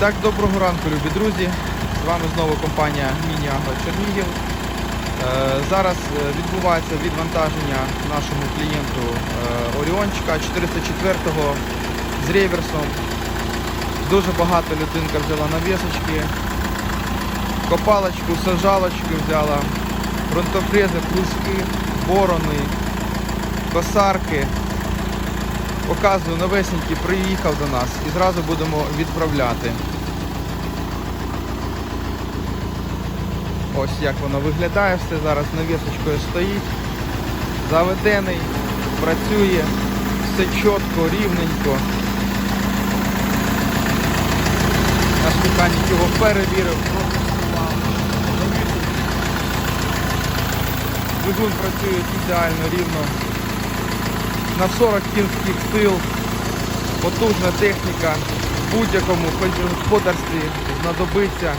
Так, доброго ранку, любі друзі. З вами знову компанія Міні-Агро Чернігів. Е, Зараз е, відбувається відвантаження нашому клієнту е, Оріончика 404-го з реверсом. Дуже багато людинка взяла навісочки, копалочку, сажалочки взяла, фронтофрези, плуски, борони, косарки. Показую, новесенький приїхав до нас і зразу будемо відправляти. Ось як воно виглядає, все зараз навісочкою стоїть. Заведений, працює, все чітко, рівненько. Наш механік його перевірив. Двигун працює ідеально рівно. На 40 кінських сил, потужна техніка, будь-якому господарстві знадобиться.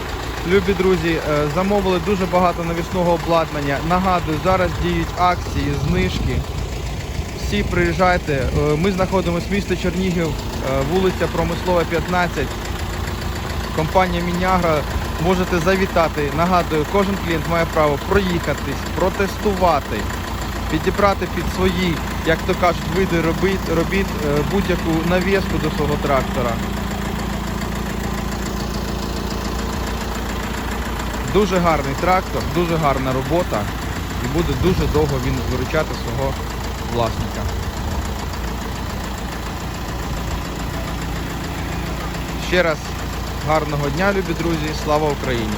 Любі друзі, е, замовили дуже багато навісного обладнання. Нагадую, зараз діють акції, знижки. Всі приїжджайте. Е, Ми знаходимося в місті Чернігів, е, вулиця Промислова, 15. Компанія Мінягра можете завітати. Нагадую, кожен клієнт має право проїхатись, протестувати, підібрати під свої, як то кажуть, види робіт, робіт е, будь-яку навіску до свого трактора. Дуже гарний трактор, дуже гарна робота і буде дуже довго він виручати свого власника. Ще раз гарного дня, любі друзі, слава Україні!